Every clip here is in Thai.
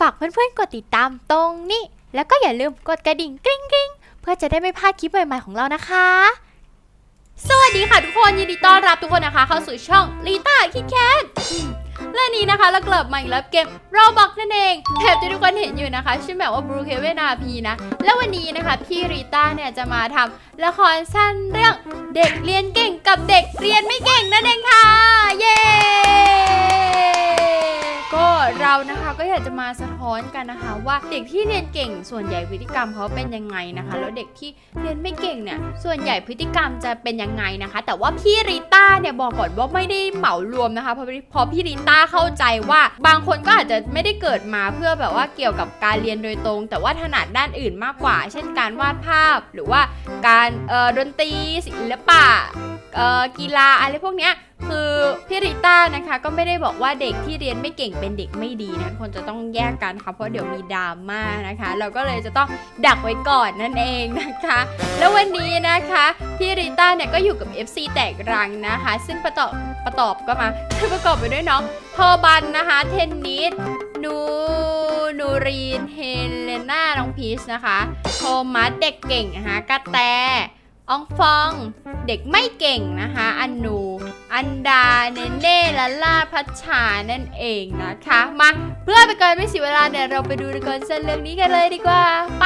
ฝากเพื่อนๆกดติดตามตรงนี้ แล้วก็อย่าลืมกดกระดิ่งกริ๊งกริ๊งเพื่อจะได้ไม่พลาดคลิปใหม่ๆของเรานะคะ สวัสดีค่ะทุกคนยินดีต้อนรับทุกคนนะคะ เข้าสู่ช่องลีต้าคิดแคทและนี้นะคะเรากลับมาอีกแล้วเกมโรบอกนั่นเองเทปที่ทุกคนเห็นอยู่นะคะชื่อแบบว่าบรูเคเวนาพีนะ แล้ววันนี้นะคะพี่รีต้าเนี่ยจะมาทำละครสั้นเรื่องเด็กเรียนเก่งกับเด็กเรียนไม่เก่งนั่นเองค่ะ เย้ ก็เรานะคะก็อยากจะมาสะท้อนกันนะคะ ว่าเด็กที่เรียนเก่งส่วนใหญ่พฤติกรรมเขาเป็นยังไงนะคะ แล้วเด็กที่เรียนไม่เก่งเนี่ยส่วนใหญ่พฤติกรรมจะเป็นยังไงนะคะ แต่ว่าพี่ริต้าเนี่ยบอกก่อนว่าไม่ได้เหมารวมนะคะเพราะพราะพี่ริต้าเข้าใจว่า บางคนก็อาจจะไม่ได้เกิดมาเพื่อแบบว่าเกี่ยวกับการเรียนโดยตรง แต่ว่าถนัดด้านอื่นมากกว่า เช่นการวาดภาพหรือว่าการดนตรีศิลปะกีฬาอะไรพวกเนี้ย คือพี่ริต้านะคะก็ไม่ได้บอกว่าเด็กที่เรียนไม่เก่งเป็นเด็กไม่ดีนะคนจะต้องแยกกันค่ะเพราะเดี๋ยวมีดราม่านะคะ เราก็เลยจะต้องดักไว้ก่อนนั่นเองนะคะ แล้ววันนี้นะคะพี่ริต้าเนี่ยก็อยู่กับ FC แตกรังนะคะ ซึ่งประกอบประกอบก็มาประกอบไปด้วยน้องพอบันนะคะ เทนนิสนูนูรีนเฮเลน่าน้องพีชนะคะโทมัสเด็กเก่งนะคะกระแต อองฟอง เด็กไม่เก่งนะคะ อันนู อันดา เนเน่และล่าพัชชานั่นเองนะคะ มาเพื่อไปนการไม่เสียเวลาเดี๋ยเราไปดูละครสั้นเรื่องนี้กันเลยดีกว่า ไป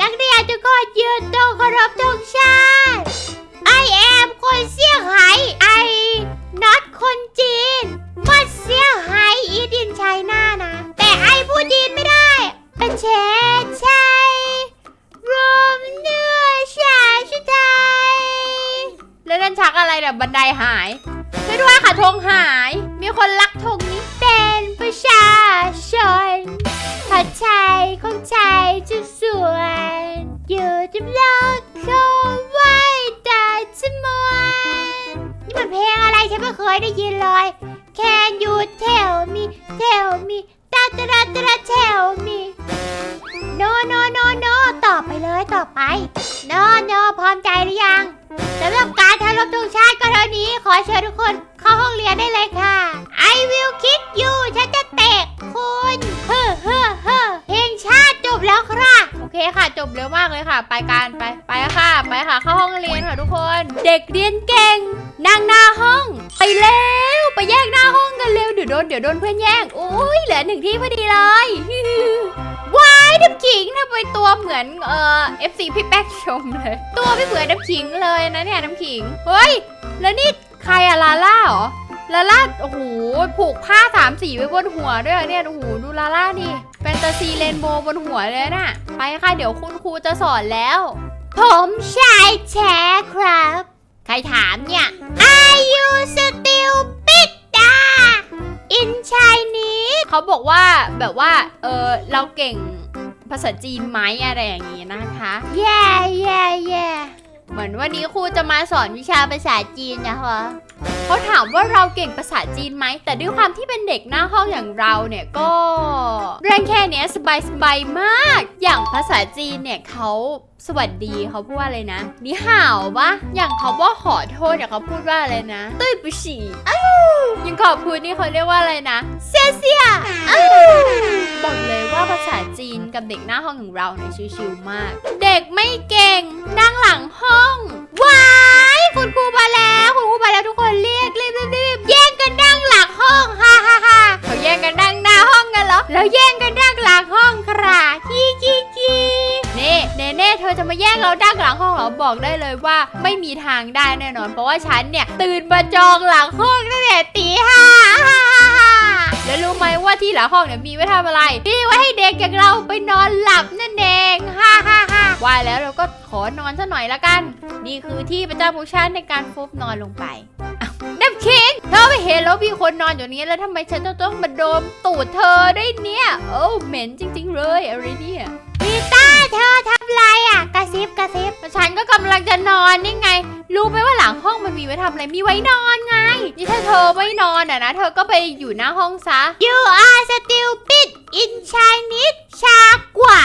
นักเรียนทุกคนยืนตรงเคารพธงชาติ I am คนเซี่ยงไฮ้ I not คนจีนมาเซี่ยงไฮ้อีดินไชน่านะ แต่ไอพูดจีนไม่ได้ เป็นเชนใช่ร แล้วนั่นชักอะไรเนี่ยบันไดหายช่วยด้วยค่ะธงหาย มีคนลักธงนี้เป็นประชาชนผัดไทยของไทยจุดสวยอยู่จำลองเขาไว้แต่จมวนนี่มันเพลงอะไรฉันไม่เคยได้ยินเลย Can you tell me tell me ตาตาตาตา tell me no no no no ต่อไปเลยต่อไป no no พร้อมใจหรือยัง สำหรับการทำรบธงชาติก็เท่านี้ขอเชิญทุกคนเข้าห้องเรียนได้เลยค่ะ I will kick you ฉันจะเตะคุณเฮ้อเฮ้อเฮ้อเพลงชาติจบแล้วค่ะ โอเคค่ะ จบเร็วมากเลยค่ะ ไปกันไปไปค่ะ ไปค่ะ เข้าห้องเรียนค่ะทุกคน เด็กเรียนเก่งนั่งหน้าห้อง ไปเร็วไปแยกหน้าห้องกันเร็วเดี๋ยวโดนเดี๋ยวโดนเพื่อนแย่งโอ้ยเหลือหนึ่งที่พอดีเลยว้า ยน้ำขิงทำไมตัวเหมือนเอ่อ FC พี่แป๊กชมเลย ตัวไม่เหมือนน้ำขิงเลยนะเนี่ยน้ำขิง เฮ้ย แล้วนี่ใครอะลาล่าเหรอลาล่าโอ้โหผูกผ้าสามสีไว้บนหัวด้วยอะเนี่ยโอ้โหดูลาล่านี่แฟนตาซีเรนโบว์บนหัวเลยน่ะ ไปค่ะเดี๋ยวคุณครูจะสอนแล้ว ผมชายแท้ครับ ใครถามเนี่ย Are you stupid อะ in Chinese เขาบอกว่าแบบว่า เออเราเก่ง ภาษาจีนไหมอะไรอย่างงี้นะคะ yeah yeah yeah เหมือนวันนี้ครูจะมาสอนวิชาภาษาจีนนะคะ เขาถามว่าเราเก่งภาษาจีนไหม แต่ด้วยความที่เป็นเด็กหน้าห้องอย่างเราเนี่ยก็ เรื่องแค่เนี้ยสบายสบายมาก อย่างภาษาจีนเนี่ยเขาสวัสดีเขาพูดว่าอะไรนะนี่ห่าวปะอย่างเขาว่าขอโทษเนี่ยเขาพูดว่าอะไรนะตุ้ยปุฉียังขอบคุณนี่เขาเรียกว่าอะไรนะเซียเซียบอกเลยว่าภาษาจีนกับเด็กหน้าห้องของเราเนี่ยชิวๆมาก เด็กไม่เก่งนั่งหลังห้อง ว้า ยคุณครูมาแล้วคุณครูมาแล้วทุกคนเรียกรีบรีบรีบแย่งกันนั่งหลังห้องฮ่าฮ่าฮ่าเขาแย่งกันนั่งหน้าห้องกันเหรอแล้วแย่งกันนั่งหลังห้องครับขี้ขี้ขี้นี่เนเน่เธอจะมาแย่งเรานั่งหลังห้องเหรอบอกได้เลยว่าไม่มีทางได้แน่นอน เพราะว่าฉันเนี่ยตื่นมาจองหลังห้องตั้งแต่ตีห้าฮ่าฮ่าฮ่าแล้วรู้ไหมว่าที่หลังห้องเนี่ยมีไว้ทำอะไรมีไว้ให้เด็กอย่างเราไปนอนหลับนั่นเองฮ่าฮ่า ฮ่าว่าแล้วเราก็ขอนอนซะหน่อยละกัน นี่คือที่ประจำของฉันในการฟุบนอนลงไปอ้าวน้ำคิงเธอไปเห็นแล้วมีคนนอนอยู่นี้แล้วทำไมฉันจะต้องมาโดมตูดเธอด้วยเนี่ย โอ้เหม็นจริง ๆ เลยอะไรเนี่ย เธอทำไรอะ กระซิบกระซิบฉันก็กำลังจะนอนนี่ไง รู้ไหมว่าหลังห้องมันมีไว้ทำอะไร มีไว้นอนไง นี่ถ้าเธอไม่นอนอะนะ เธอก็ไปอยู่หน้าห้องซะ You are stupid in Chinese ช้ากว่า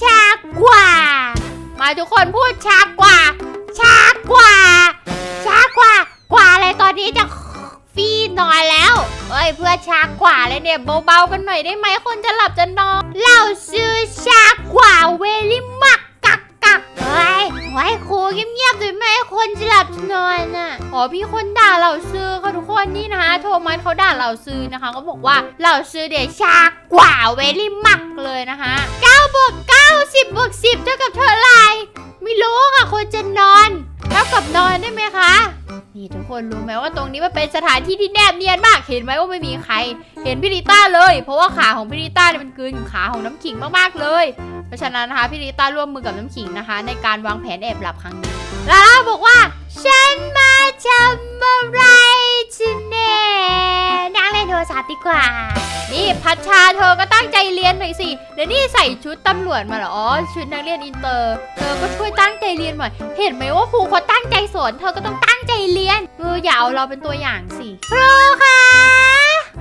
ช้ากว่า มาทุกคนพูดช้ากว่าช้ากว่าช้ากว่า กว่าอะไรตอนนี้จะ ฟีนอนแล้วเอ้ยเพื่อชากว่าเลยเนี่ยเบาๆกันหน่อยได้ไหมคนจะหลับจะนอนเราซื้อชากว่าเวลิมักกักกักเฮ้ยไว้ครูเงียบๆหน่อยไหมคนจะหลับจะนอนน่ะอ๋อพี่คนด่าเราซื้อค่ะทุกคนนี่นะคะโทมัสเขาด่าเราซื้อนะคะเขาบอกว่าเราซื้อเดี๋ยวชากว่าเวลิมักเลยนะคะ9บวก9 10บวก10เท่ากับเท่าไหร่ไม่รู้ค่ะคนจะนอน เท่ากับนอนได้ไหมคะ นี่ทุกคนรู้ไหมว่าตรงนี้มันเป็นสถานที่ที่แนบเนียนมาก เห็นไหมว่าไม่มีใคร เห็นพี่ริต้าเลย เพราะว่าขาของพี่ริต้าเนี่ยมันกลืนขาของน้ำขิงมากๆเลย เพราะฉะนั้นนะคะพี่ริต้าร่วมมือกับน้ำขิงนะคะ ในการวางแผนแอบหลับครั้งนี้ลาล่าบอกว่า ฉันมาทำอะไรที่แน่นั่งเล่นโทรศัพท์ดีกว่า นี่พัชชาเธอก็ตั้งใจเรียนหน่อยสิเดี๋ยวนี่ใส่ชุดตำรวจมาเหรอ อ๋อ ชุดนักเรียนอินเตอร์ เธอก็ช่วยตั้งใจเรียนหน่อย เห็นไหมว่าครูเขา สอนเธอก็ต้องตั้งใจเรียนเอออย่าเอาเราเป็นตัวอย่างสิครูคะ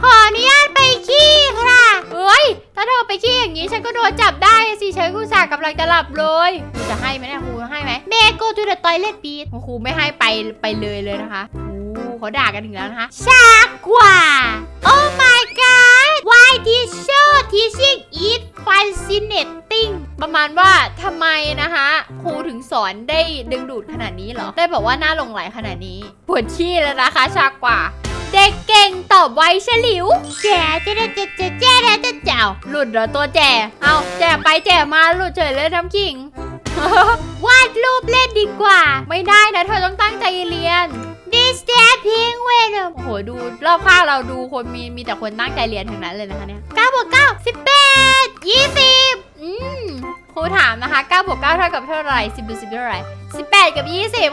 ขออนุญาตไปขี้ค่ะเฮ้ยถ้าเธอไปขี้อย่างนี้ฉันก็โดนจับได้สิฉันกูสากกำลังจะหลับเลยจะให้ไหมเนี่ยครูให้ไหมแม่ go to the toilet please ครูไม่ให้ไปไปเลยเลยนะคะโอ้เขาด่ากันถึงแล้วนะคะชากกว่า Oh my god teacher teaching is fascinating ประมาณว่าทำไมนะคะครูถึงสอนได้ดึงดูดขนาดนี้เหรอ ได้บอกว่าน่าหลงไหลขนาดนี้ ปวดขี้แล้วนะคะชากกว่า เด็กเก่งตอบไวฉลิว แจ๋เจ๊เจ๊เจ๊เจ๊เจ๊เจ๊เจ้าหลุดเหรอตัวแจ๋เอาแจ๋ไปแจ๋มาหลุดเฉยเลยน้ำขิง วาดรูปเล่นดีกว่า ไม่ได้นะเธอต้องตั้งใจเรียน This that pink venom โอ้โหดูรอบข้างเราดูคนมีมีแต่คนตั้งใจเรียนทั้งนั้นเลยนะคะเนี่ย9บวก9 18 20 อืมครูถามนะคะ9บวก9เท่ากับเท่าไหร่10บวก10เท่าไหร่18 กับ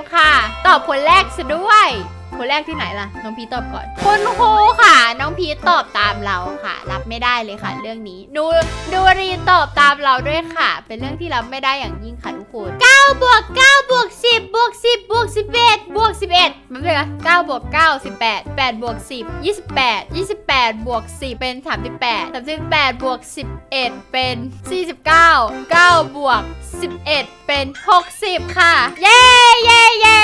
20 ค่ะ ตอบคนแรกซะด้วย คนแรกที่ไหนล่ะ น้องพีตอบก่อนคุณครูค่ะ น้องพีตอบตามเราค่ะ รับไม่ได้เลยค่ะ เรื่องนี้ ดูดูรีตอบตามเราด้วยค่ะ เป็นเรื่องที่รับไม่ได้อย่างยิ่งค่ะทุกคน9บวก9บวก10บวก10บวก11บวก11มันเป็นไง9บวก9 18 8บวก10 28 28บวก10 เป็น 38 38บวก11 เป็น 49 9บวก11 เป็น 60 ค่ะ เย้เย้เย้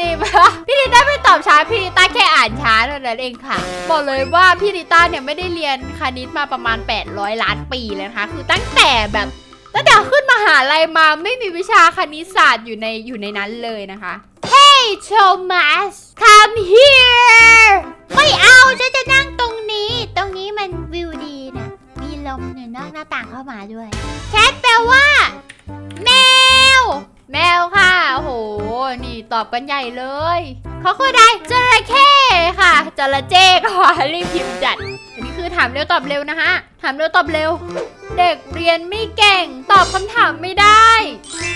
60พี่ลิต้าไม่ตอบช้าพี่ลิต้าแค่อ่านช้าเท่านั้นเองค่ะ บอกเลยว่าพี่ลิต้าเนี่ยไม่ได้เรียนคณิตมาประมาณ 800 ล้านปีเลยนะคะ คือตั้งแต่แบบตั้งแต่ขึ้นมหาลัยมาไม่มีวิชาคณิตศาสตร์อยู่ในอยู่ในนั้นเลยนะคะ Hey Thomas come here ไม่เอาฉันจะนั่งตรงนี้ ตรงนี้มันวิวดีนะ มีลมเนี่นอกหน้าต่างเข้ามาด้วยแคทแปลว่าแม Oh. แมวค่ะ โอ้โห นี่ตอบกันใหญ่เลยเขาคือใดจระเข้ค่ะ จระเจ้ก็รีบพิมพ์จัด อันนี้คือถามเร็วตอบเร็วนะฮะ ถามเร็วตอบเร็ว เด็กเรียนไม่เก่ง ตอบคำถามไม่ได้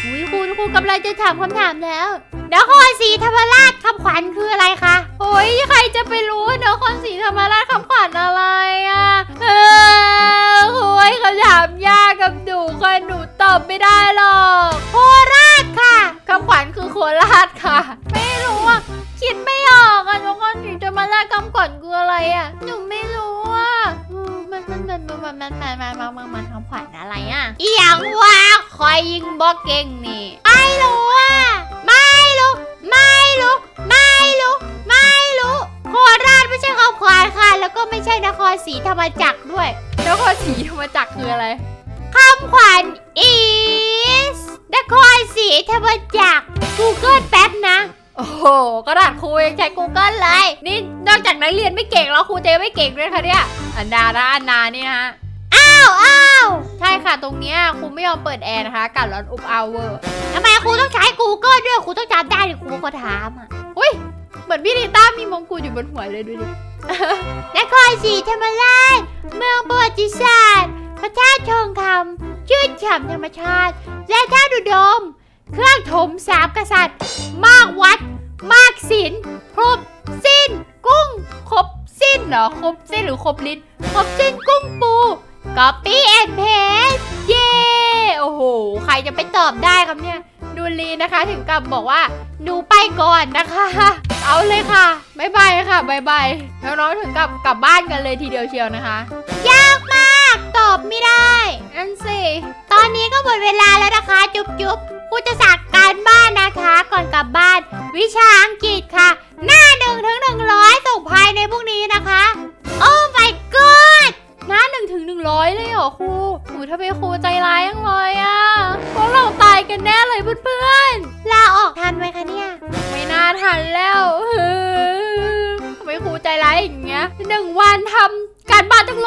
อุ้ยครูครูกำลังจะถามคำถามแล้วนครศรีธรรมราชคำขวัญคืออะไรคะโอ้ยใครจะไปรู้นครศรีธรรมราชคำขวัญอะไรอะเออโอ้ยคำถามยากกับหนูค่ะหนูตอบไม่ได้หรอกโครา ชค่ะคำขวัญคือโคราชค่ะ ไม่รู้อะคิดไม่ออกอะนครศรีธรรมราชคำขวัญคืออะไรอะหนูไม่รู้อะอืมมันมันมันมันมันมันมันมันมันมันคำขวัญอะไรอะอีหยังวะคอยยิงบอกเก่งนี่ไม่รู้อะไม่รู้ ไม่รู้ ไม่รู้ ไม่รู้โคราชไม่ใช่คำขวัญค่ะ แล้วก็ไม่ใช่นครศรีธรรมจักรด้วยนครศรีธรรมจักรคืออะไรคำขวัญ is น ครศรีธรรมจักร Google แป๊บนะ โอ้โหกระดาษครูยังใช้ Google เลย นี่นอกจากนักเรียนไม่เก่งแล้วครูเจไม่เก่งด้วยค่ะเนี่ยอันดานะอันนานี่นะฮะอ้าวอ้าวใช่ค่ะตรงเนี้ยครูไม่ยอมเปิดแอร์นะคะอากาศร้อนอุบอ้าวเวอร์ทำไมครูต้องใช้ Google ด้วยครูต้องจำได้ดิครูก็ถามอะอุ้ยเหมือนพี่ลิต้ามีมงกุฎอยู่บนหัวเลยดูดิ นครศรีธรรมราชเมืองประวัติศาสตร์ พระธาตุทองคำ ชื่นฉ่ำธรรมชาติ และธาตุดม เครื่องถมสามกษัตริย์ มากวัด มากศิลป์ครบสิ้น กุ้ง ครบสิ้นเหรอ ครบสิ้นหรือครบลิ้นครบสิ้นกุ้งปูก๊อปปี้แอนเพสเย้โอ้โห ใครจะไปตอบได้ครับเนี่ยดูลีนะคะถึงกับบอกว่าหนูไปก่อนนะคะ เอาเลยค่ะบายบายค่ะบายบายน้องๆถึงกับกลับบ้านกันเลยทีเดียวเชียวนะคะยากมา ตอบไม่ได้อันสิ ตอนนี้ก็หมดเวลาแล้วนะคะ จุ๊บจุ๊บครูจะสักการบ้านนะคะ ก่อนกลับบ้าน วิชาอังกฤษค่ะ หน้าหนึ่งถึงหนึ่งร้อยส่งภายในพรุ่งนี้นะคะ โอ้ไป god หน้าหนึ่งถึงหนึ่งร้อยเลยเหรอครูหนูทำไมครูใจร้ายจังเลยอะ่ะพวกเราตายกันแน่เลยเพื่อนๆลาออกทันไหมคะเนี่ย ไม่น่าทันแล้วทำไมครูใจร้ายอย่างเงี้ยหนึ่งวันทำ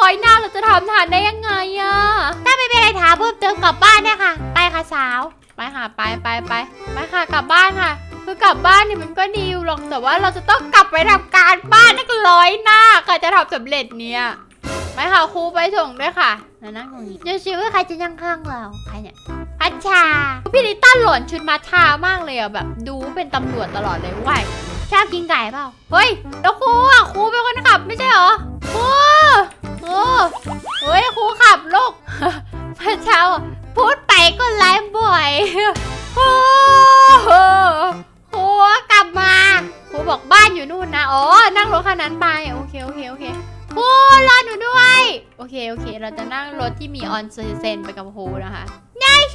รบ้านตั้งร้อยหน้าเราจะทำทันได้ยังไงอะถ้าไม่เป็นไรถามเพิ่มเติมกลับบ้านเนี่ยค่ะไปค่ะสาว ไปค่ะไปไปไปไปค่ะกลับบ้านค่ะ คือกลับบ้านเนี่ยมันก็ดีอยู่หรอกแต่ว่าเราจะต้องกลับไปทำการบ้านตั้งร้อยหน้าค่ะจะทำสำเร็จเนี่ยไปค่ะครูไปส่งด้วยค่ะแล้วนั่งตรงนี้เดี๋ยวชิวว่าใครจะนั่งข้างเราใครเนี่ยพัชชาพี่นิต้าหล่อนชุดมาทามากเลยอะแบบ ดูเป็นตำรวจตลอดเลยว่าย ชอบกินไก่เปล่า เฮ้ย แล้วครูอะครูเป็นคนขับไม่ใช่เหรอ ครูครูเฮ้ยครูขับลูกพระเช้าพูดไปก็ไลฟ์บ่อยครูครูกลับมาครูบอกบ้านอยู่นู่นนะ อ๋อ นั่งรถคันนั้นไป โอเค โอเค โอเคครูรอหนูด้วย โอเค โอเค เราจะนั่งรถที่มีออนเซนไปกับครูนะคะ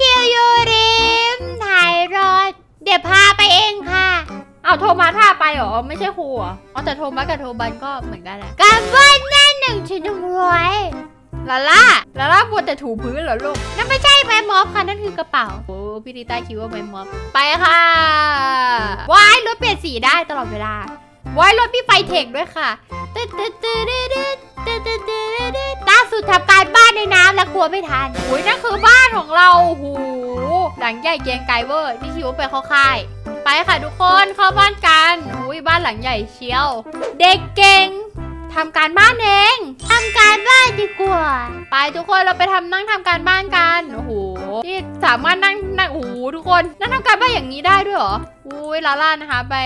คิวยูริมถ่ายรถ เดี๋ยวพาไปเองค่ะ อ้าวโทมัสท่าไปเหรอไม่ใช่ครูเหรออ๋อแต่โทมัสกับโทบันก็เหมือนกันแหละการบ้านแน่หนึ่งชิ้นหนึ่งร้อยลาล่าลาล่าปวดแต่ถูพื้นเหรอลูกนั่นไม่ใช่ใบมอบค่ะนั่นคือกระเป๋าโอ้พี่ดิต้าคิดว่าไม่มอบไปค่ะว้ายรถเปลี่ยนสีได้ตลอดเวลาว้ายรถพี่ไฟเทคด้วยค่ะตึ๊ดตึ๊ดตึ๊ดตึ๊ดตึ๊ดตึ๊ดตึ๊ดตึ๊ดตึ๊ดล่าสุดทำการบ้านในน้ำแล้วกลัวไม่ทันอุ้ยนั่นคือบ้านของเราโอ้โหหลังใหญ่เกรียงไกรเวอร์นี่คิดว่าไปเข้าค่าย ไปค่ะทุกคนเข้าบ้านกันอุ้ยบ้านหลังใหญ่เชียว เด็กเก่งทำการบ้านเองทำการบ้านดีกว่า ไปทุกคนเราไปทำนั่งทำการบ้านกัน โอ้โหที่สามารถนั่งนั่งโอ้โหทุกคน นั่งทำการบ้านอย่างนี้ได้ด้วยเหรอ อุ้ยลาล่านะคะ ไป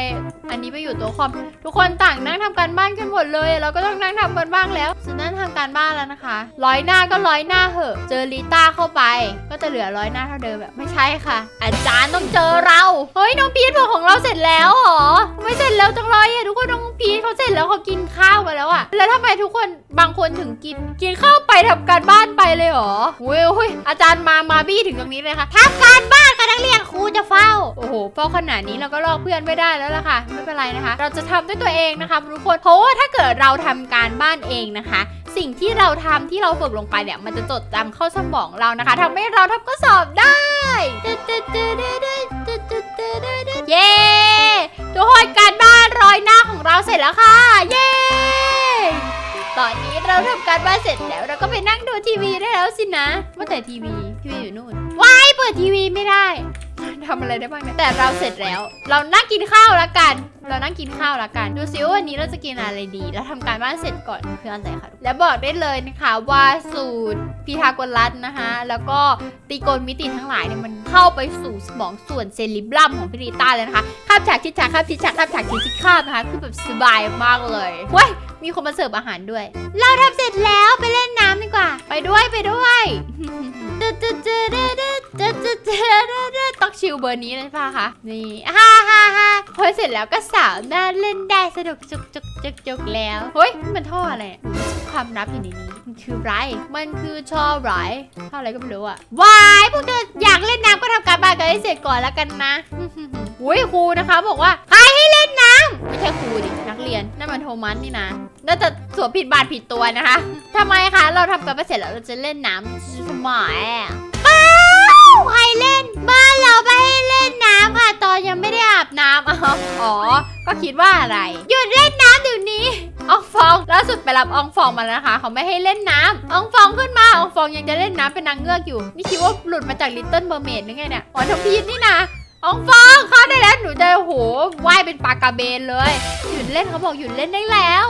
อันนี้ไปอยู่โต๊ะคอม ทุกคนต่างนั่งทำการบ้านกันหมดเลย เราก็ต้องนั่งทำกันบ้างแล้วฉันนั่งทำการบ้านแล้วนะคะร้อยหน้าก็ร้อยหน้าเหอะ เจอลิต้าเข้าไป ก็จะเหลือร้อยหน้าเท่าเดิมแบบไม่ใช่ค่ะ อาจารย์ต้องเจอเราเฮ้ยน้องพีทบอกของเราเสร็จแล้วเหรอไม่เสร็จแล้วจังเลยอะทุกคนน้องพีทเขาเสร็จแล้วเขากินข้าวไปแล้วอะแล้วทำไมทุกคนบางคนถึงกินกินข้าวไปทำการบ้านไปเลยเหรอเว้ยเฮ้ยอาจารย์มามาบี้ถึงตรงนี้เลยค่ะทำการบ้านกับนักเรียนครูจะเฝ้าโอ้โหเฝ้าขนาดนี้เราก็ลอกเพื่อนไม่ได้แล้วล่ะค่ะ ไม่เป็นไรนะคะ เราจะทำด้วยตัวเองนะคะทุกคนเพราะว่าถ้าเกิดเราทำการบ้านเองนะคะ สิ่งที่เราทำที่เราฝึกลงไปเนี่ยมันจะจดจำเข้าสมองเรานะคะทำให้เราทำข้อสอบได้เย้ทุกคนการบ้านรอยหน้าของเราเสร็จแล้วค่ะ เย้ตอนนี้เราทำการบ้านเสร็จแล้ว เราก็ไปนั่งดูทีวีได้แล้วสินะว่าแต่ทีวี ทีวีอยู่นู่นไม่เปิดทีวีไม่ได้ทำอะไรได้บ้างเนี่ยแต่เราเสร็จแล้ว เรานั่งกินข้าวแล้วกัน เรานั่งกินข้าวแล้วกัน ดูซิว่าวันนี้เราจะกินอะไรดีแล้วทำการบ้านเสร็จก่อนคืออะไรคะแล้วบอกได้เลยนะคะว่าสูตรพีทาโกรัสนะคะ แล้วก็ตีโกนมิติทั้งหลายเนี่ยมันเข้าไปสู่สมองส่วนเซริบรัมของพี่ริต้าเลยนะคะข้ามฉากชิดฉากข้ามชิดฉากข้ามฉากชิดชิดข้ามนะคะคือแบบสบายมากเลยเว้ยมีคนมาเสิร์ฟอาหารด้วย เราทำเสร็จแล้วไปเล่นน้ำดีกว่า ไปด้วยไปด้วย ต้องชิลเบอร์นี้เลยป่ะคะ นี่ฮ่าฮ่าฮ่าพอเสร็จแล้วก็สาวน่าเล่นได้สนุกจุกจุกจุกจุกแล้ว เฮ้ย มันท่ออะไรความลับอยู่ในนี้ มันคือไร มันคือช่อไรท่ออะไรก็ไม่รู้อะวายพวกเธออยากเล่นน้ำก็ทำการบ้านกันให้เสร็จก่อนแล้วกันนะอุ้ยครูนะคะ บอกว่าใครให้เล่นน้ำไม่ใช่ครูดินักเรียนนั่นมันโทมัสนี่นะน่าจะสวมผิดบาทผิดตัวนะคะทำไมคะเราทำกันไปเสร็จแล้วเราจะเล่นน้ำสมัยป้าใครเล่น บ้านเราไปให้เล่นน้ำค่ะตอนยังไม่ได้อาบน้ำอ๋อก็คิดว่าอะไรหยุดเล่นน้ำเดี๋ยว องล่าสุดไปรับอองฟองมาแล้วนะคะ เขาไม่ให้เล่นน้ำอองฟองขึ้นมาอองฟองยังจะเล่นน้ำเป็นนางเงือกอยู่ นี่คิดว่าหลุดมาจากลิตเติ้ลเมอร์เมดหรือไงเนี่ยอ๋อทพีนนี่นะอองฟองเข้าได้แล้วหนูจะโหว่ายเป็นปลากระเบนเลยหยุดเล่นเขาบอกหยุดเล่นได้แล้ว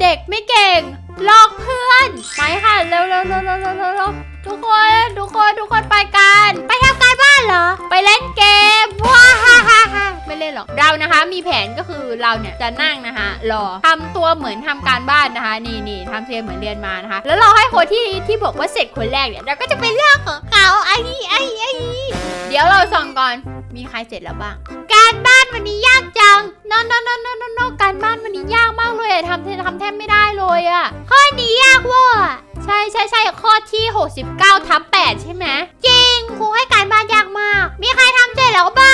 เด็กไม่เก่งหลอกเพื่อนไปค่ะเร็วเร็วเร็วเร็วเร็วเร็วเร็วทุกคนทุกคนทุกคนไปกัน ไปทำการบ้านเหรอ ไปเล่นเกมว้าฮ่าฮ่าฮ่า ไม่เล่นหรอกเรานะคะมีแผนก็คือเราเนี่ยจะนั่งนะคะรอทำตัวเหมือนทำการบ้านนะคะ นี่นี่ทำเสียเหมือนเรียนมานะคะ แล้วเราให้คนที่ที่บอกว่าเสร็จคนแรกเนี่ยเราก็จะไปเลือกของเขาไอ้นี่ไอ้ไอ้นี่เดี๋ยวเราส่องก่อนมีใครเสร็จแล้วบ้าง การบ้านวันนี้ยากจังนอนนอนนอนนอนนอนการบ้านวันนี้ยากมากเลยทำทำแทบไม่ได้เลยอะข้อนี้ยากเว่ะใช่ใช่ใช่ข้อที่ 69ทับ8ใช่ไหมจริงครูให้การบ้านยากมาก มีใครทำเสร็จแล้วบ้าง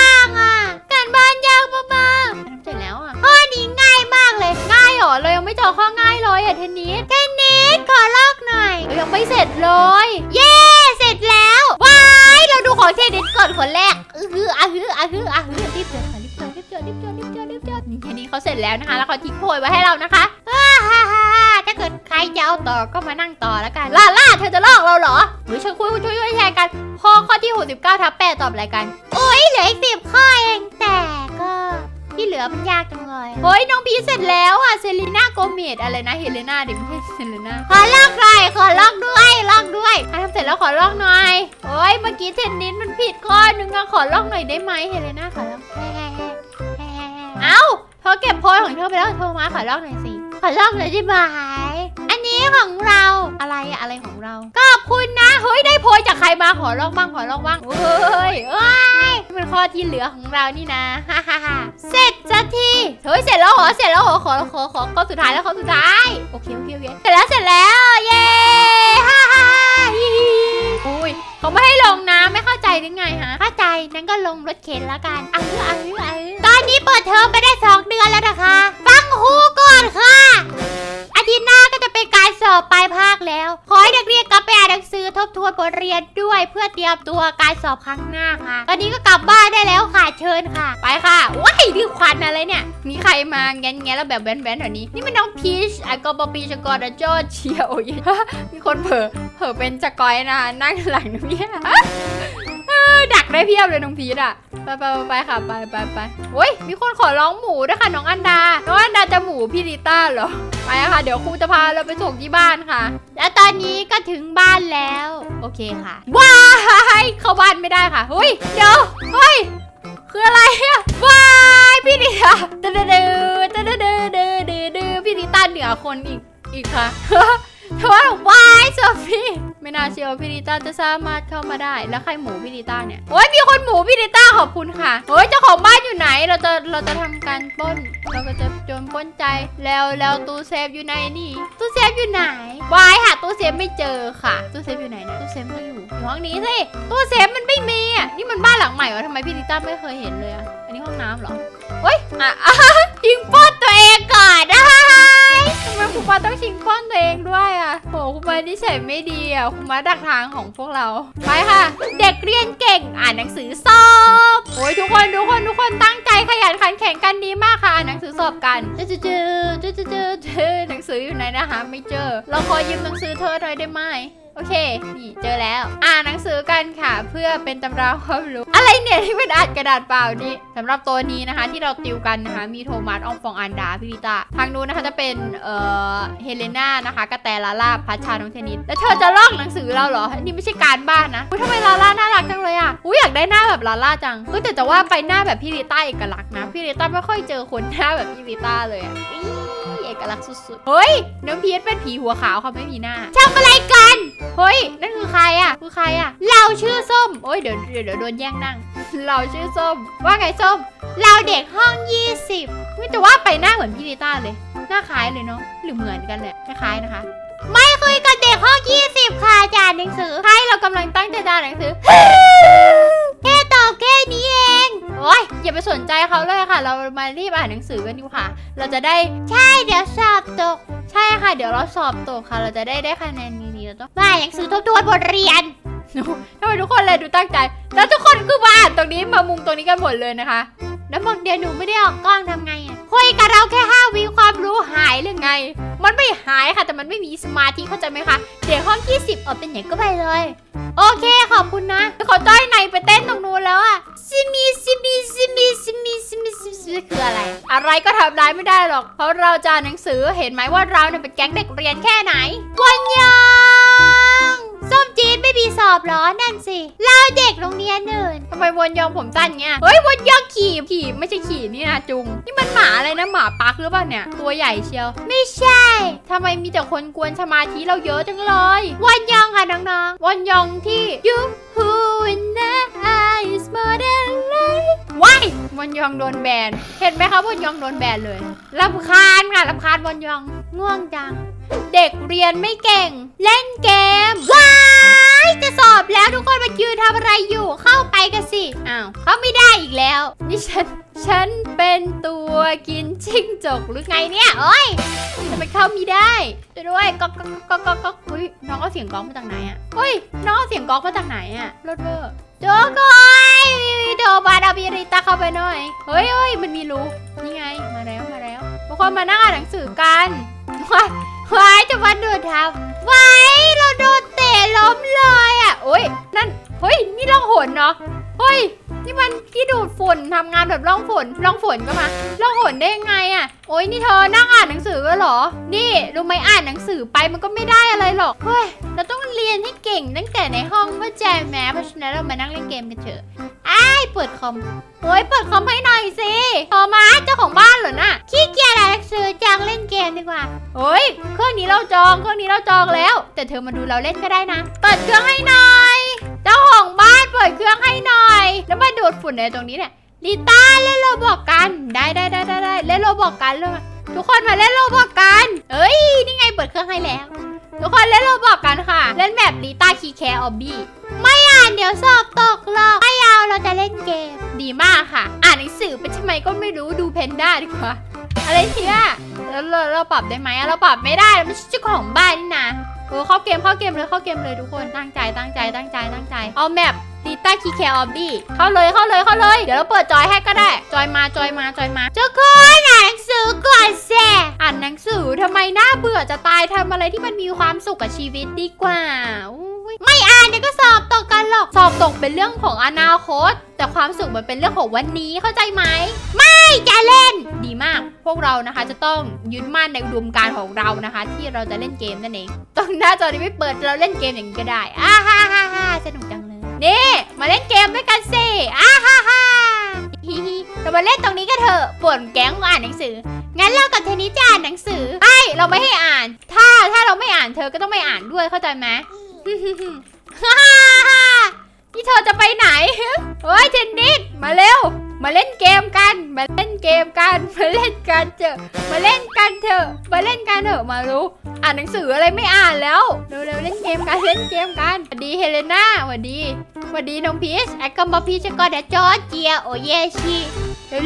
คนแรกอือฮืออะฮืออะฮืออะฮือรีบเดินค่ะรีบเดินรีบเดินรีบเดินรีบเดินรีบเจอนี่แค่นี้เขาเสร็จแล้วนะคะ แล้วเขาทิ้งโพยไว้ให้เรานะคะฮ่าฮ่าถ้าเกิดใครจะเอาต่อก็มานั่งต่อแล้วกัน ล่าล่าเธอจะลอกเราเหรอเฮ้ยช่วยคุยช่วยช่วยแชร์กันข้อข้อที่ 69ทับ8ตอบอะไรกันโอ้ยเหลืออีกสิบข้อเอง ที่เหลือมันยากจังเลยเฮ้ยน้องพีชเสร็จแล้วอะเซรีน่าโกเมดอะไรนะเฮเลนาดิไม่ใช่เซรีน่าขอลอกหน่อยขอลอกด้วยลอกด้วยอะทำเสร็จแล้วขอลอกหน่อยโอ้ยเมื่อกี้เทนนิสมันผิดข้อนึงอะขอลอกหน่อยได้ไหมเฮเลนาขอลอกแฮ่แฮ่แฮ่แฮ่เอ้าเธอเก็บโพยของเธอไปแล้วโทรมาขอลอกหน่อยสิขอลอกหน่อยได้ไหมอันนี้ ของเราอะไรอะอะไรของเราขอบคุณนะเฮ้ยได้โพยจากใครมาขอลอกบ้างขอลอกบ้างเฮ้ยเอ้ยนี่มันข้อที่เหลือของเรานี่นะฮ่าฮ่าฮ่าเสร็จสักทีเฮ้ยเสร็จแล้วเหรอเสร็จแล้วเหรอขอขอขอข้อสุดท้ายแล้วข้อสุดท้ายโอเคโอเคโอเคเสร็จแล้วเสร็จแล้วเย้ฮ่าฮ่าฮิฮิอุ้ยเขาไม่ให้ลงนะไม่เข้าใจหรือไงฮะเข้าใจนั้นก็ลงรถเข็นแล้วกันอะฮืออะฮืออะฮือตอนนี้เปิดเทอมไปได้สองเดือนแล้วนะคะ สอบปลายภาคแล้ว ขอให้นักเรียนกลับไปอ่านหนังสือทบทวนบทเรียนด้วยเพื่อเตรียมตัวการสอบครั้งหน้าค่ะ ตอนนี้ก็กลับบ้านได้แล้วค่ะเชิญค่ะ ไปค่ะว้ายนี่ควันอะไรเนี่ย มีใครมาแงนแงนแล้วแบบแว้นแว้นแถวนี้ นี่มันน้องพีชไอ้กบปีชกอดจอเชียวมีคนเผลอเผลอเป็นสกอยนะนั่งหลังน้องพีช ดักได้เพียบเลยน้องพีทอะ ไปไปไปค่ะไปไปไปโอ้ยมีคนขอร้องหมูด้วยค่ะน้องอันดา น้องอันดาจะหมูพี่ลิต้าเหรอ ไปค่ะ เดี๋ยวครูจะพาเราไปส่งที่บ้านค่ะ และตอนนี้ก็ถึงบ้านแล้ว โอเคค่ะ ว้ายเข้าบ้านไม่ได้ค่ะเฮ้ยเดี๋ยวเฮ้ยคืออะไรอะว้ายพี่ดิต้าเดือดเดือดเดือดเดือดเดือดพี่ดิต้าเหนือคนอีกอีกค่ะ ทว่าว้ายโซฟี่ไม่น่าเชื่อว่าพี่ดิต้าจะสามารถเข้ามาได้ แล้วใครหมูพี่ดิต้าเนี่ยโอ้ยมีคนหมูพี่ดิต้าขอบคุณค่ะเฮ้ยเจ้าของบ้านอยู่ไหน เราจะเราจะทำการปล้น เราก็จะโจรปล้นใจแล้วแล้วตู้เซฟอยู่ไหนนี่ตู้เซฟอยู่ไหนวายหาตู้เซฟไม่เจอค่ะตู้เซฟอยู่ไหนนี่ยตู้เซฟก็อยู่อยู่ห้องนี้สิตู้เซฟมันไม่มีอะนี่มันบ้านหลังใหม่วะทำไมพี่ลิต้าไม่เคยเห็นเลยอะอันนี้ห้องน้ำเหรอเฮ้ยอะอะชิงปล้นตัวเองก่อนนะ ทำไมคุณมาต้องชิงปล้นตัวเองด้วยอะโหคุณมานิสัยไม่ดีอะคุณมาดักทางของพวกเรา ไปค่ะ เด็กเรียนเก่งอ่านหนังสือสอบโอ้ยทุกคนทุกคนทุกคนตั้งใจขยันขันแข่งกันดีมากค่ะอ่านหนังสือสอบกันเจอเจอเจอเจอเจอเจอเจอหนังสืออยู่ไหนนะคะ ไม่เจอ เราขอยืมหนังสือเธอหน่อยได้ไหมโอเค นี่เจอแล้ว อ่านหนังสือกันค่ะ เพื่อเป็นตำราความรู้ อะไรเนี่ยที่เป็นอ่านกระดาษเปล่านี่สำหรับตัวนี้นะคะ ที่เราติวกันนะคะ มีโทมัสอองฟองอันดาพิริตาทางนู้นนะคะจะเป็นเอ่อเฮเลนานะคะกระแตลาล่าพัชชาน้องเทนนิสแล้วเธอจะลอกหนังสือเราเหรอนนี่ไม่ใช่การบ้านนะอุ๊ยทำไมลาล่าน่ารักจังเลยอะอุ้ยอยากได้หน้าแบบลาล่าจังเฮ้ยแต่จะว่าไปหน้าแบบพี่ริต้าเอกลักษณ์นะพี่ริต้าไม่ค่อยเจอคนหน้าแบบพี่ริต้าเลยอะ อี๋เอกลักษณ์สุดๆ เฮ้ย น้องพีชเป็นผีหัวขาวค่ะไม่มีหน้าทำอะไรกัน เฮ้ย นั่นคือใครอะ คือใครอะ เราชื่อส้ม โอ้ยเดี๋ยวเดี๋ยวเดี๋ยวโดนแย่งนั่ง เราชื่อส้ม ว่าไงส้ม เราเด็กห้อง 20ไม่แต่ว่าไปหน้าเหมือนพี่ลิต้าเลย หน้าคล้ายเลยเนาะ หรือเหมือนกันเลยคล้ายๆนะคะ ไม่คุยกับเด็กห้อง 20 ค่ะอาจารย์หนังสือ ใช่เรากำลังตั้งใจจะอ่านหนังสือ แค่ตอบแค่นี้เอง โอ้ยอย่าไปสนใจเขาเลยค่ะ เรามารีบอ่านหนังสือกันดีกว่าเราจะได้ใช่เดี๋ยวสอบตก ใช่ค่ะ เดี๋ยวเราสอบตกค่ะ เราจะได้ได้คะแนนดีๆเราต้องมาหนังสือทบทวนบทเรียนทำไมทุกคนเลยดูตั้งใจ แล้วทุกคนคือมาอ่านตรงนี้มามุงตรงนี้กันหมดเลยนะคะ แล้วบอกเดี๋ยวหนูไม่ได้ออกกล้องทำไงอะคุยกับเราแค่5วิความรู้หายเลยไง มันไม่หายค่ะแต่มันไม่มีสมาธิเข้าใจไหมคะเด็กห้อง20เออเป็นอย่างก็ไปเลย โอเคขอบคุณนะขอจ้อยใน มีซิมีคืออะไร อะไรก็ทำได้ไม่ได้หรอก เพราะเราจะอ่านหนังสือเห็นไหมว่าเราเนี่ยเป็นแก๊งเด็กเรียนแค่ไหนวันยา ส้มจีนไม่มีสอบเหรอนั่นสิ เราเด็กโรงเรียนอื่นทำไมวนยองผมสั้นเงี้ย เฮ้ยวนยองขี่ขี่ไม่ใช่ขี่นี่นะจุง นี่มันหมาอะไรนะหมาปักหรือเปล่าเนี่ย ตัวใหญ่เชียว ไม่ใช่ทำไมมีแต่คนกวนสมาธิเราเยอะจังเลยวันยังค่ะน้องวนยองที่ๆ You who in the eyes more than light ว้ายวนยองโดนแบน เห็นไหมคะวนยองโดนแบนเลยรำคาญค่ะรำคาญวนยอง ง่วงจัง เด็กเรียนไม่เก่ง เล่นเกม ว้ายจะสอบแล้วทุกคนมายืนทำอะไรอยู่เข้าไปกันสิ อ้าวเขาไม่ได้อีกแล้ว นี่ฉัน ฉันเป็นตัวกินจิ้งจกหรือไงเนี่ยโอ้ยทำไมเข้าไมีได้ช่วยด้วยก๊อกก๊อกก๊อกก๊อกก๊อกเฮ้ยน้องเอาเสียงก๊อกมาจากไหนอะเฮ้ยน้องเอาเสียงก๊อกมาจากไหนอะรถเวอร์ทุกคนโดบันเอาบิริตาเข้าไปหน่อย เฮ้ยเฮ้ยมันมีรูนี่ไงมาแล้วมาแล้วทุกคนมานั่งอ่านหนังสือกันว้าย ไว้จะมาดูทับไว้เราโดนเตะล้มเลยอะโอ้ยนั่นเฮ้ยนี่ล่องหนเนาะเฮ้ยนี่มันที่ดูดฝุ่นทำงานแบบล่องฝนล่องฝนก็มาล่องหนได้ยังไงอะ โอ้ยนี่เธอนั่งอ่านหนังสือก็เหรอ นี่รู้ไหมอ่านหนังสือไปมันก็ไม่ได้อะไรหรอกเฮ้ยเราต้องเรียนให้เก่งตั้งแต่ใน ห้องเข้าใจไหมเพราะฉะนั้นเรามานั่งเล่นเกมกันเถอะอ้ายเปิดคอมเฮ้ยเปิดคอมให้หน่อยสิโทรมาเจ้าของบ้านเหรอน่ะขี้เกียจอ่านหนังสือจังเล่นเกมดีกว่าเฮ้ยเครื่องนี้เราจองเครื่องนี้เราจองแล้ว แต่เธอมาดูเราเล่นก็ได้นะ เปิดเครื่องให้หน่อย เจ้าของบ้านเปิดเครื่องให้หน่อย แล้วมาดูดฝุ่นในตรงนี้เนี่ยลิต้าเล่นโรบอกกันได้ได้ได้ได้ได้เล่นโรบอกกันเลยทุกคนมาเล่นโรบอกกันเอ้ยนี่ไงเปิดเครื่องให้แล้ว ทุกคนเล่นโรบอกกันค่ะ เล่นแบบลิต้าคีแคร์ออบบี้ ไม่อ่านเดี๋ยวสอบตกหรอกไม่เอาเราจะเล่นเกม ดีมากค่ะ อ่านหนังสือไปทำไมก็ไม่รู้ดูเพนด้าดีกว่า อะไรเนี่ยแล้วเราเราปรับได้ไหมเราปรับไม่ได้เราไม่ใช่เจ้าของบ้านนี่นะเออเข้าเกมเข้าเกมเลยเข้าเกมเลยทุกคนตั้งใจตั้งใจตั้งใจตั้งใจ เอาแมปดีต้าคีแคร์ออบบี้เข้าเลยเข้าเลยเข้าเลย เดี๋ยวเราเปิดจอยให้ก็ได้ จอยมาจอยมาจอยมาทุกคนอ่านหนังสื อก่อนแซอ่านหนังสือทำไมน่าเบื่อจะตายทำอะไรที่มันมีความสุขกับชีวิตดีกว่าไม่อ่านเดี๋ยวก็สอบตกกันหรอก สอบตกเป็นเรื่องของอนาคต แต่ความสุขมันเป็นเรื่องของวันนี้เข้าใจไหม ไม่จะเล่น ดีมาก พวกเรานะคะจะต้องยึดมั่นในอุดมการของเรานะคะ ที่เราจะเล่นเกมนั่นเองตรงหน้าจอนี้ไม่เปิดเราเล่นเกมอย่างนี้ก็ได้อะอ่าฮ่าฮ่าฮ่าสนุกจังเลยนี่มาเล่นเกมด้วยกันสิอ่าฮ่าฮ่า ฮิฮิเรามาเล่นตรงนี้กันเถอะป่วนแก๊งอ่านหนังสือ งั้นเรากับเทนนิสจะอ่านหนังสือไม่เราไม่ให้อ่าน ถ้าถ้าเราไม่อ่านเธอก็ต้องไม่อ่านด้วยเข้าใจไหม ฮ่าฮ่าฮ่านี่เธอจะไปไหน เฮ้ยเทนนิสมาเร็ว มาเล่นเกมกัน มาเล่นเกมกัน มาเล่นกันเถอะ มาเล่นกันเถอะ มาเล่นกันเถอะมารู้อ่านหนังสืออะไรไม่อ่านแล้ว เร็วๆเล่นเกมกัน เล่นเกมกันสวัสดีเฮเลนาสวัสดีสวัสดีน้องพีชแอคกัมบอพีจะก็เดจอร์เจียโอเยชิ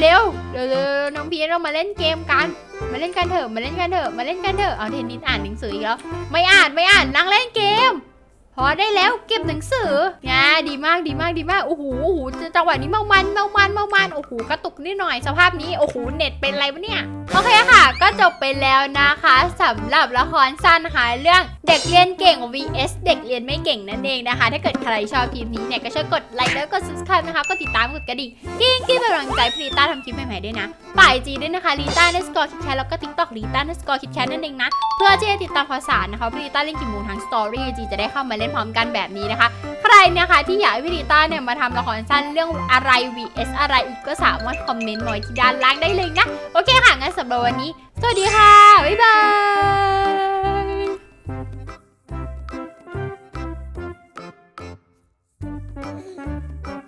เร็วๆเร็วๆน้องพีชเรามาเล่นเกมกัน มาเล่นกันเถอะ มาเล่นกันเถอะ มาเล่นกันเถอะ เอาเทนนิสอ่านหนังสืออีกแล้ว ไม่อ่านไม่อ่านนั่งเล่นเกม พอได้แล้วเก็บหนังสือเนี่ยดีมากดีมากดีมากโอ้โหโอ้โหจังหวะนี้เมามันเมามันเมามันโอ้โหกระตุกนิดหน่อยสภาพนี้โอ้โหเน็ตเป็นอะไรวะเนี่ยโอเคค่ะ ก็จบไปแล้วนะคะสำหรับละครสั้นนะคะเรื่องเด็กเรียนเก่ง vs เด็กเรียนไม่เก่งนั่นเองนะคะ ถ้าเกิดใครชอบคลิปนี้เนี่ยก็ช่วยกดไลค์แล้วกด subscribe นะคะ ก็ติดตามกดกระดิ่งกิ้งกิ้งเป็นกำลังใจพรีต้าทำคลิปใหม่ๆด้วยนะฝ่ายจีด้วยนะคะลีต้าเนสกอร์คิดแคทแล้วก็ทิกตอกลีต้าเนสกอร์คิดแคทนั่นเองนะเพื่อที่จะติดตามข่าวสารนะคะพี่ลิต้าเล่นกี่โมงทางสตอรี่จีจะได้เข้ามาเล่นล่นพร้อมกันแบบนี้นะคะ ใครนะคะที่อยากให้พี่ดีต้าเนี่ยมาทำละครสั้นเรื่องอะไร vs อะไรอีกก็สามารถคอมเมนต์มาที่ด้านล่างได้เลยนะ โอเคค่ะงั้นสำหรับวันนี้ สวัสดีค่ะ บ๊ายบาย